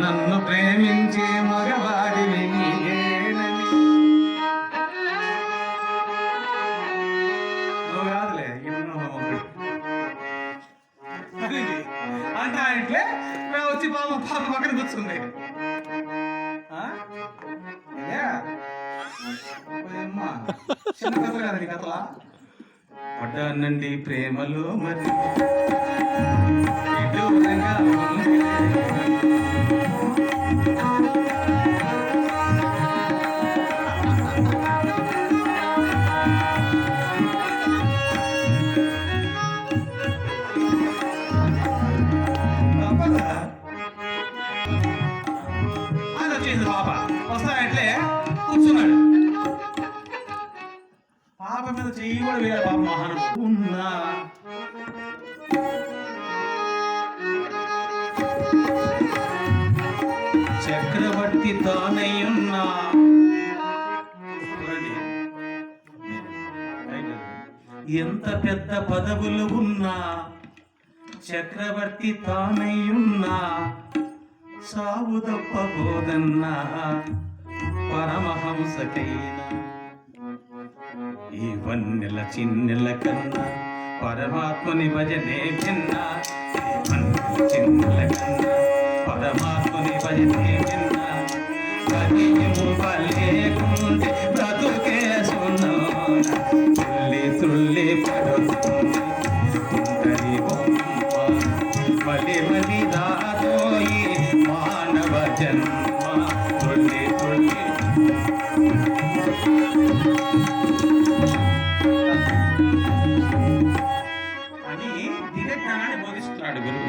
నన్ను ప్రేమించే మగవాడివి నీవేనని నువ్వు కాదులే అంటే మేము వచ్చి పాప పాప పక్కన కూర్చుంది. చిన్న కదా నీ కథలా? పడ్డానండి ప్రేమలో మరి. ఆయన పాప. వస్తానంటే కూర్చున్నాడు. పాప మీద చెయ్యి కూడా వేయాలి పాప మహాను ఉన్నా. చక్రవర్తి తానయ్యున్నా ఎంత పెద్ద పదవులు ఉన్నా. చక్రవర్తి తానై ఉన్నా. సావు తప్పబోదన్నా పరమహంసకైనా. ఈ వన్నెల చిన్నెల కన్నా పరమాత్మని భజనే భిన్న చిన్నెల కన్నా పరమాత్మని భజనే భిన్న కదియము లేకుంటే బ్రతుకే సున్నోన. తుల్లి తుల్లి పడుతుంది బలి బలి అని దివ్య జ్ఞానాన్ని బోధిస్తున్నాడు గురువు.